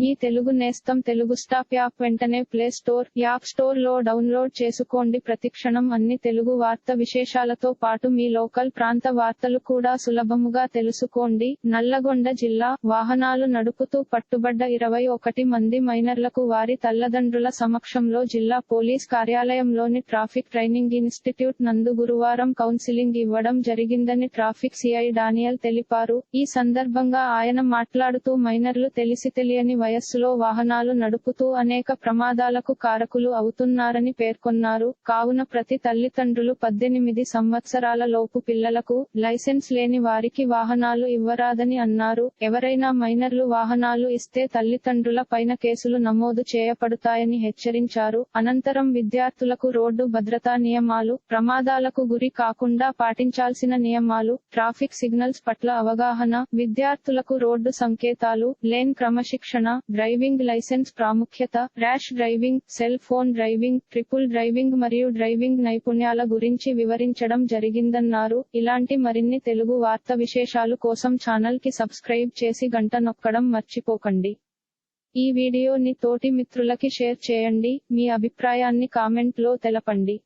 మీ తెలుగు నేస్తం Telugu stop app వెంటనే play store app స్టోర్లో డౌన్లోడ్ చేసుకోండి. ప్రతిక్షణం అన్ని తెలుగు వార్త విశేషాలతో పాటు మీ లోకల్ ప్రాంత వార్తలు కూడా సులభముగా తెలుసుకోండి. నల్లగొండ జిల్లా వాహనాలు నడుపుతూ పట్టుబడ్డ ఇరవై ఒకటి మంది మైనర్లకు వారి తల్లిదండ్రుల సమక్షంలో జిల్లా పోలీస్ కార్యాలయంలోని ట్రాఫిక్ ట్రైనింగ్ ఇన్స్టిట్యూట్ నందు గురువారం కౌన్సిలింగ్ ఇవ్వడం జరిగిందని ట్రాఫిక్ సిఐ డానియల్ తెలిపారు. ఈ సందర్భంగా ఆయన మాట్లాడుతూ మైనర్లు తెలిసి తెలియని వయస్సులో వాహనాలు నడుపుతూ అనేక ప్రమాదాలకు కారకులు అవుతున్నారని పేర్కొన్నారు. కావున ప్రతి తల్లిదండ్రులు పద్దెనిమిది సంవత్సరాల లోపు పిల్లలకు లైసెన్స్ లేని వారికి వాహనాలు ఇవ్వరాదని అన్నారు. ఎవరైనా మైనర్లు వాహనాలు ఇస్తే తల్లిదండ్రుల పైన కేసులు నమోదు చేయబడతాయని హెచ్చరించారు. అనంతరం విద్యార్థులకు రోడ్డు భద్రతా నియమాలు ప్రమాదాలకు గురి కాకుండా పాటించాల్సిన నియమాలు ట్రాఫిక్ సిగ్నల్స్ పట్ల అవగాహన విద్యార్థులకు రోడ్డు సంకేతాలు లేన్ క్రమశిక్షణ డ్రైవింగ్ లైసెన్స్ ప్రాముఖ్యత rash driving cell phone driving triple driving మరియు డ్రైవింగ్ నైపుణ్యాల గురించి వివరించడం జరిగిందన్నారు. ఇలాంటి మరిన్ని తెలుగు వార్త విశేషాలు కోసం ఛానల్కి సబ్స్క్రైబ్ చేసి గంట నొక్కడం మర్చిపోకండి. ఈ వీడియోని తోటి మిత్రులకి షేర్ చేయండి. మీ అభిప్రాయాన్ని కామెంట్లో తెలపండి.